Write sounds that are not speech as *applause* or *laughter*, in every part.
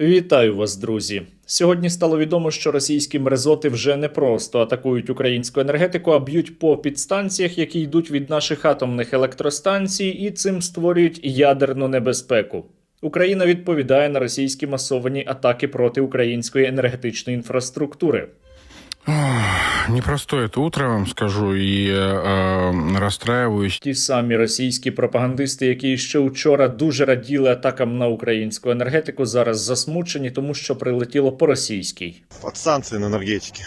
Вітаю вас, друзі. Сьогодні стало відомо, що російські мерзоти вже не просто атакують українську енергетику, а б'ють по підстанціях, які йдуть від наших атомних електростанцій, і цим створюють ядерну небезпеку. Україна відповідає на російські масовані атаки проти української енергетичної інфраструктури. Ох, Непростое это утро, вам скажу, и э, расстраиваюсь. Ті самі російські пропагандисти, які ще вчора дуже раділи атакам на українську енергетику, зараз засмучені, тому що прилетіло по російській. Под санкции на энергетике.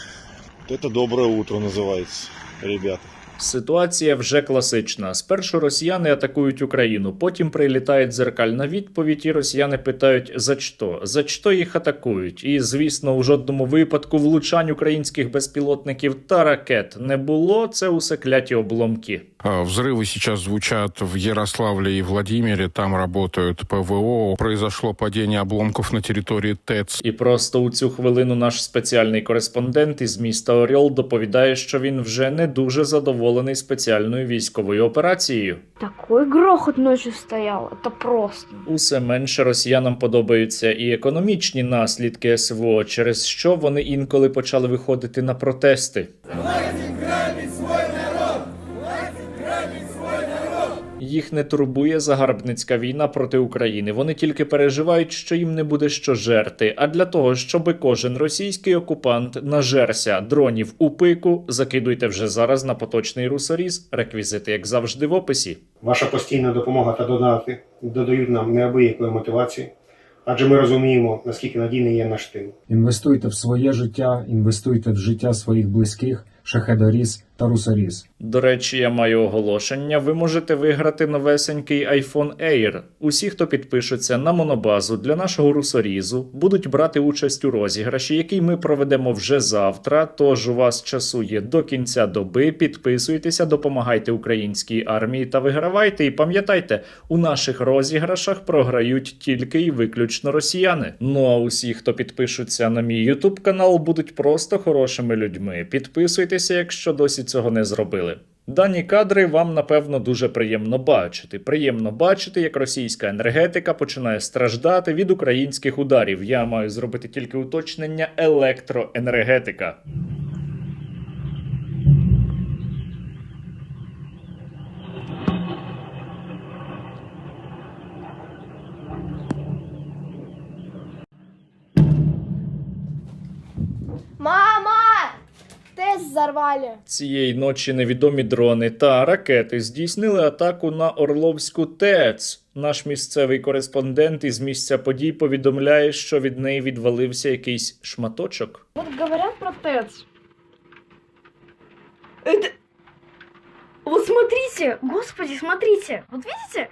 Вот это доброе утро называется, ребята. Ситуація вже класична. Спершу росіяни атакують Україну, потім прилітає дзеркальна відповідь, і росіяни питають за що? За що їх атакують? І звісно, у жодному випадку влучань українських безпілотників та ракет не було. Це усе кляті обломки. А, Взрывы сейчас звучат в Ярославле и Владимире, там работают ПВО. Произошло падение обломков на территории ТЭЦ. І просто у цю хвилину наш спеціальний кореспондент із міста Оріол доповідає, що він вже не дуже задоволений спеціальною військовою операцією. Такий грохот ночі стоял, это просто. Усе менше росіянам подобаються і економічні наслідки СВО, через що вони інколи почали виходити на протести. Їх не турбує загарбницька війна проти України. Вони тільки переживають, що їм не буде що жерти. А для того, щоб кожен російський окупант нажерся дронів у пику, закидуйте вже зараз на поточний русоріз. Реквізити, як завжди, в описі. Ваша постійна допомога та донати додають нам неабиякої мотивації, адже ми розуміємо, наскільки надійний є наш тил. Інвестуйте в своє життя, інвестуйте в життя своїх близьких, шахедаріс та русаріс. До речі, я маю оголошення. Ви можете виграти новесенький iPhone Air. Усі, хто підпишуться на монобазу для нашого русорізу, будуть брати участь у розіграші, який ми проведемо вже завтра. Тож у вас часу є до кінця доби. Підписуйтеся, допомагайте українській армії та вигравайте. І пам'ятайте, у наших розіграшах програють тільки і виключно росіяни. Ну а усі, хто підпишуться на мій YouTube канал, будуть просто хорошими людьми. Підписуйтеся, якщо досі цього не зробили. Дані кадри вам напевно дуже приємно бачити. Приємно бачити, як російська енергетика починає страждати від українських ударів. Я маю зробити тільки уточнення електроенергетика. Взорвали. Цієї ночі невідомі дрони та ракети здійснили атаку на Орловську ТЕЦ. Наш місцевий кореспондент із місця подій повідомляє, що від неї відвалився якийсь шматочок. Вот говорят про ТЭЦ. Это... Вот смотрите, господи, смотрите. Вот видите?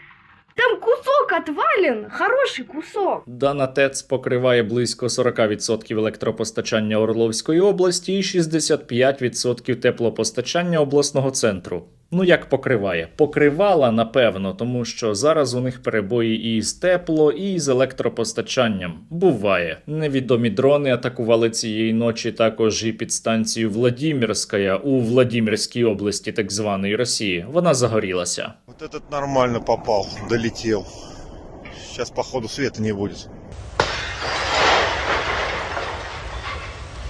Там кусок отвален, хороший кусок. Дана ТЕЦ покриває близько 40% електропостачання Орловської області і 65% теплопостачання обласного центру. Ну як покриває? Покривала, напевно, тому що зараз у них перебої і з тепло, і з електропостачанням. Буває. Невідомі дрони атакували цієї ночі також і підстанцію Владімірська у Владимирській області так званої Росії. Вона загорілася. Вот этот нормально попал, долетел. Сейчас, походу, света не будет.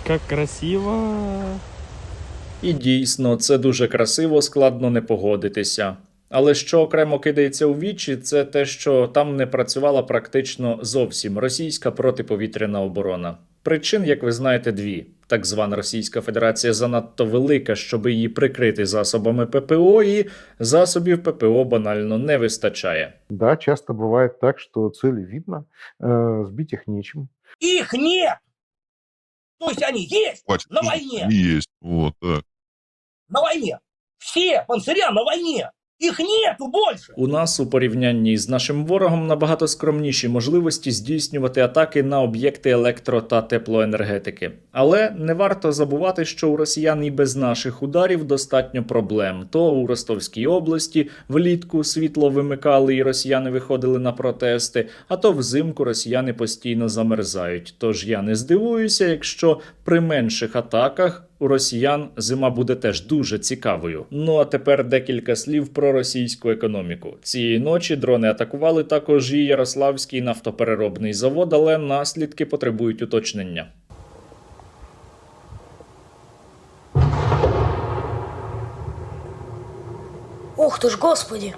Как красиво. І дійсно, це дуже красиво, складно не погодитися. Але що окремо кидається у вічі, це те, що там не працювала практично зовсім російська протиповітряна оборона. Причин, як ви знаєте, дві. Так звана Російська Федерація занадто велика, щоб її прикрити засобами ППО, і засобів ППО банально не вистачає. Да, часто бывает так, что цели видно, сбить их нечем. Их нет! То есть они есть Хватит. на войне, Есть, вот так. на войне. Все панциря на войне. Их нету больше. У нас у порівнянні з нашим ворогом набагато скромніші можливості здійснювати атаки на об'єкти електро та теплоенергетики. Але не варто забувати, що у росіян і без наших ударів достатньо проблем. То у Ростовській області влітку світло вимикали і росіяни виходили на протести, а то взимку росіяни постійно замерзають. Тож я не здивуюся, якщо при менших атаках у росіян зима буде теж дуже цікавою. Ну а тепер декілька слів про російську економіку. Цієї ночі дрони атакували також і Ярославський нафтопереробний завод, але наслідки потребують уточнення. Ух ты ж, господи!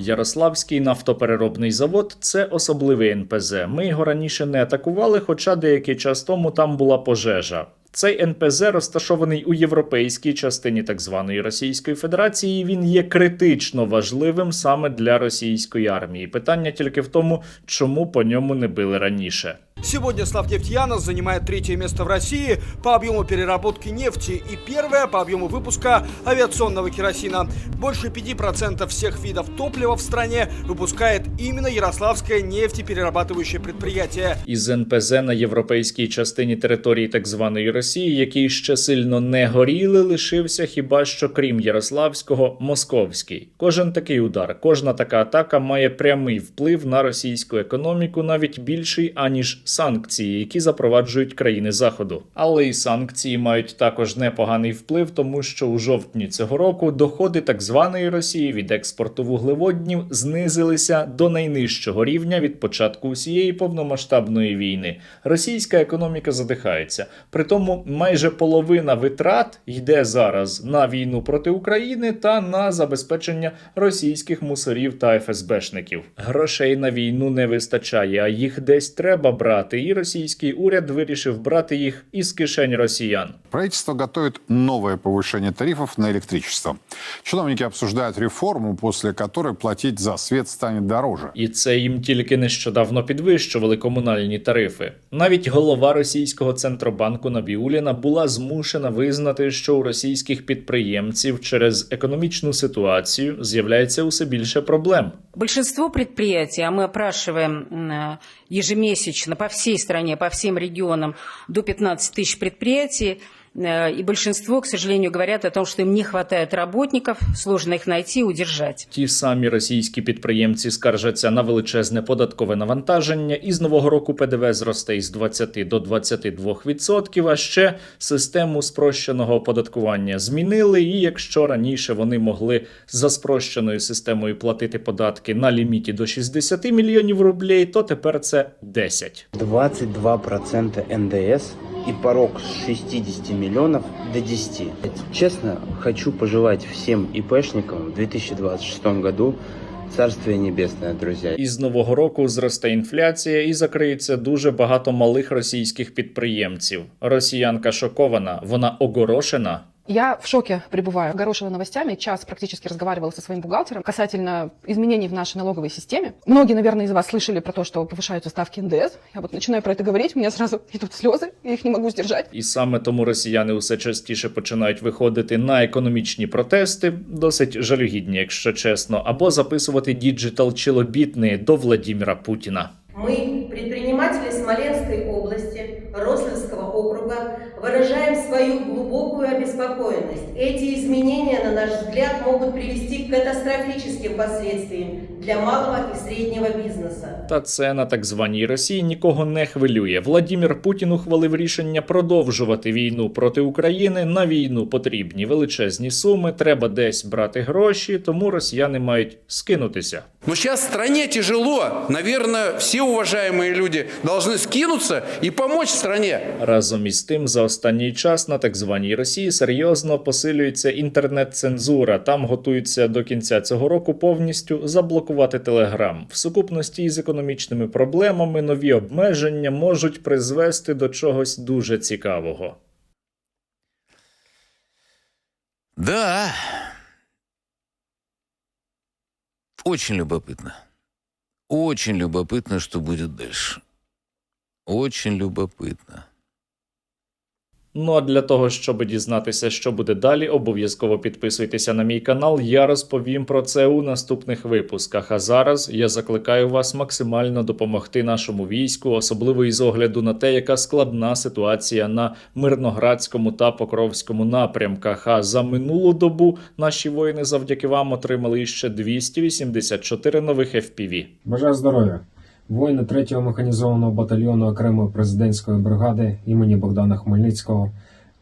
Ярославський нафтопереробний завод це особливий НПЗ. Ми його раніше не атакували, хоча деякий час тому там була пожежа. Цей НПЗ розташований у європейській частині так званої Російської Федерації. Він є критично важливим саме для російської армії. Питання тільки в тому, чому по ньому не били раніше. Сегодня Славнефтьянос занимает третье место в России по объему переработки нефти и первое по объему выпуска авиационного керосина. Больше 5% всех видов топлива в стране выпускает именно Ярославское нефтеперерабатывающее предприятие. із НПЗ на європейській частині території так званої Росії, які ще сильно не горіли, лишився хіба що крім Ярославського, Московський. Кожен такий удар, кожна така атака має прямий вплив на російську економіку, навіть більший аніж санкції, які запроваджують країни заходу. Але і санкції мають також непоганий вплив, тому що у жовтні цього року доходи так званої Росії від експорту вуглеводнів знизилися до найнижчого рівня від початку усієї повномасштабної війни. Російська економіка задихається. Притому майже половина витрат йде зараз на війну проти України та на забезпечення російських мусорів та ФСБшників. Грошей на війну не вистачає, а їх десь треба брати. І російський уряд вирішив брати їх із кишень росіян. Правительство готує нове повищення тарифів на электричество. Чиновники обсуждают реформу, после которой платить за свет станет дороже. І це їм тільки нещодавно підвищували комунальні тарифи. Навіть голова російського центробанку Набіуліна була змушена визнати, що у російських підприємців через економічну ситуацію з'являється усе більше проблем. Большинство предприятий, а мы опрашиваем м, э, ежемесячно по всей стране, по всем регионам до 15 тысяч предприятий, э, и большинство, к сожалению, говорят о том, что им не хватает работников, сложно их найти и удержать. Ті самі російські підприємці скаржаться на величезне податкове навантаження, і з нового року ПДВ зросте із 20 до 22%, а ще систему спрощеного оподаткування змінили. І якщо раніше вони могли за спрощеною системою платити податки на ліміті до 60 мільйонів рублей, то тепер це 10. 22% НДС и порог с 60 миллионов до 10. Честно, хочу пожелать всем ИПшникам в 2026 году царство Небесное, друзья. Із нового року зросте інфляція і закриється дуже багато малих російських підприємців. Росіянка шокована, вона огорошена. Я в шоке пребываю. Горошила новостями. Час практически разговаривала со своим бухгалтером касательно изменений в нашей налоговой системе. Многие, наверное, из вас слышали про то, что повышаются ставки НДС. Я вот начинаю про это говорить, у меня сразу *laughs* идут слезы, я их не могу сдержать. І саме тому росіяни усе частіше починають виходити на економічні протести, досить жалюгідні, якщо чесно, або записувати діджитал чилобітни до Владіміра Путіна. Мы, Эти изменения, на наш взгляд, могут привести к катастрофическим последствиям для малого и среднего бизнеса. Та це на так званій Росії нікого не хвилює. Владімір Путін ухвалив рішення продовжувати війну проти України. На війну потрібні величезні суми. Треба десь брати гроші, тому росіяни мають скинутися. Но сейчас стране тяжело. Наверное, все уважаемые люди должны скинуться и помочь стране. Разом із тим, за останній час на так званій Росії серйозно посилюється інтернет-цензура. Там готуються до кінця цього року повністю заблокувати Телеграм. В сукупності із економічними проблемами нові обмеження можуть призвести до чогось дуже цікавого. Да. Очень любопытно. Очень любопытно, что будет дальше. Очень любопытно. Ну а для того, щоб дізнатися, що буде далі, обов'язково підписуйтеся на мій канал. Я розповім про це у наступних випусках. А зараз я закликаю вас максимально допомогти нашому війську, особливо із огляду на те, яка складна ситуація на мирноградському та покровському напрямках. А за минулу добу наші воїни завдяки вам отримали ще 284 нових FPV. Бажаю здоров'я. Воїни 3-го механізованого батальйону окремої президентської бригади імені Богдана Хмельницького.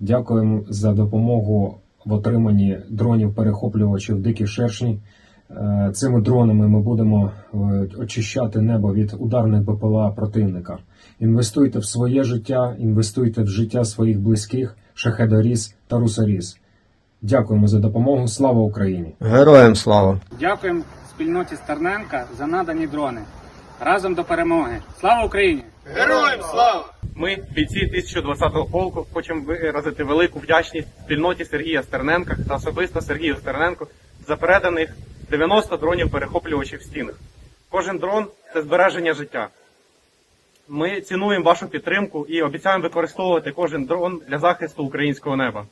Дякуємо за допомогу в отриманні дронів перехоплювачів дикі шершні. Е, Цими дронами ми будемо е, очищати небо від ударних БПЛА противника. Інвестуйте в своє життя, інвестуйте в життя своїх близьких, шахедоріс та русоріс. Дякуємо за допомогу. Слава Україні! Героям слава! Дякуємо спільноті Стерненка за надані дрони. Разом до перемоги. Слава Україні! Героям слава! Ми, бійці 1020-го полку, хочемо виразити велику вдячність спільноті Сергія Стерненка та особисто Сергію Стерненку за переданих 90 дронів перехоплювачів в стінах. Кожен дрон це збереження життя. Ми цінуємо вашу підтримку і обіцяємо використовувати кожен дрон для захисту українського неба.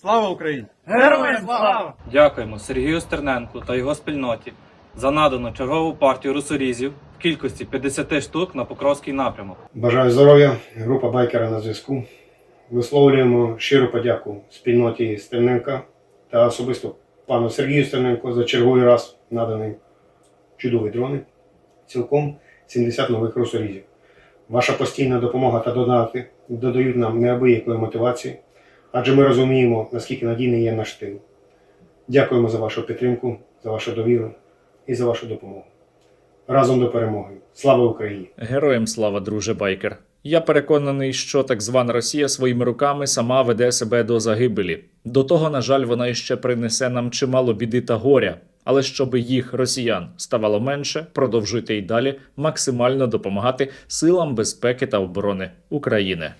Слава Україні! Героям слава! Дякуємо Сергію Стерненку та його спільноті за надану чергову партію русорізів кількості 50 штук на Покровський напрямок. Бажаю здоров'я, група байкера на зв'язку. Висловлюємо щиру подяку спільноті Стерненка та особисто пану Сергію Стерненко за черговий раз надані чудові дрони. Цілком 70 нових русорізів. Ваша постійна допомога та донати додають нам неабиякої мотивації, адже ми розуміємо, наскільки надійний є наш тил. Дякуємо за вашу підтримку, за вашу довіру і за вашу допомогу. Разом до перемоги. Слава Україні! Героям слава, друже байкер. Я переконаний, що так звана Росія своїми руками сама веде себе до загибелі. До того, на жаль, вона іще принесе нам чимало біди та горя. Але щоб їх росіян ставало менше, продовжуйте й далі максимально допомагати силам безпеки та оборони України.